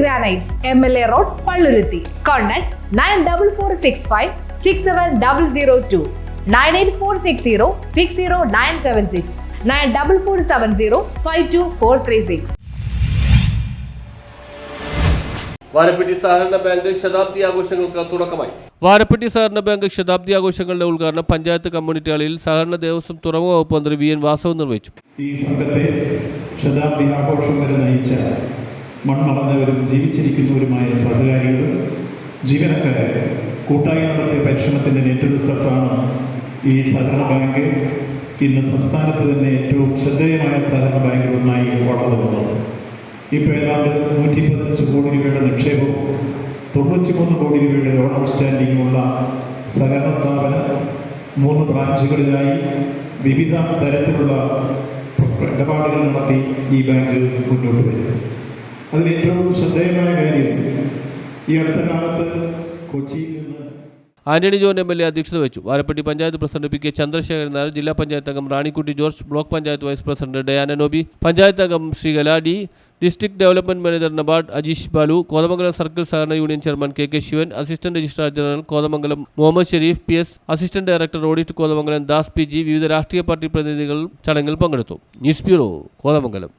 Granites M L A road Palluruthy contact nine double four six five six seven double zero two nine eight four six zero six zero nine seven six nine double four seven zero five two four three six Varappetty സഹകരണ bank ശതാബ്ദി ആഘോഷങ്ങൾക്ക് തുടക്കമായി. വാരപ്പെട്ടി സഹകരണ bank ശതാബ്ദി ആഘോഷങ്ങളുടെ ഉദ്ഘാടനം panchayat community ഹാളിൽ സഹകരണ ദേവസ്വം തുറമുഖ വകുപ്പ് മന്ത്രി വി എൻ വാസവ് നിർവഹിച്ചു. ഈ സംഘത്തെ ശതാബ്ദി ആഘോഷം വരെ നയിച്ച മൺമറന്നവരും ജീവിച്ചിരിക്കുന്നവരുമായ സഹകാരികൾ ജീവനക്കാരെ കൂട്ടായി നടത്തിയ പരിശ്രമത്തിന്റെ റിസൾട്ടാണ് ഈ സഹകരണ ബാങ്ക്. ഇന്ന് സംസ്ഥാനത്ത് തന്നെ ഏറ്റവും ശ്രദ്ധേയമായ സഹകരണ ബാങ്കുകളൊന്നായി വളർന്നു വന്നത് ഇപ്പോൾ ഏതാണ്ട് നൂറ്റി പതിനഞ്ച് കോടി രൂപയുടെ നിക്ഷേപവും തൊണ്ണൂറ്റിമൂന്ന് കോടി രൂപയുടെ ലോൺ ഔട്ട്സ്റ്റാൻഡിങ്ങുമുള്ള സഹകരണ സ്ഥാപനം മൂന്ന് ബ്രാഞ്ചുകളിലായി വിവിധ തരത്തിലുള്ള ഇടപാടുകൾ നടത്തി ഈ ബാങ്ക് മുന്നോട്ട് വരും അതിൽ ഏറ്റവും ശ്രദ്ധേയമായ കാര്യം ഈ അടുത്ത കാലത്ത് കൊച്ചിയിൽ നിന്ന് Antony John M L A അധ്യക്ഷത വെച്ചു Varappetty panchayat president P K Chandrasekharan Nair ജില്ലാ പഞ്ചായത്ത് അംഗം Ranikutty George block panchayat vice president Diana Noby panchayat അംഗം Shri ഗലാഡി district development manager NABARD Ajeesh Balu Kothamangalam circle സഹകരണ union chairman K K Sivan assistant registrar general Kothamangalam Muhammad Sherif P S assistant director audit Kothamangalam Das P G വിവിധ രാഷ്ട്രീയ party പ്രതിനിധികൾ ചടങ്ങിൽ പങ്കെടുത്തു. News bureau Kothamangalam.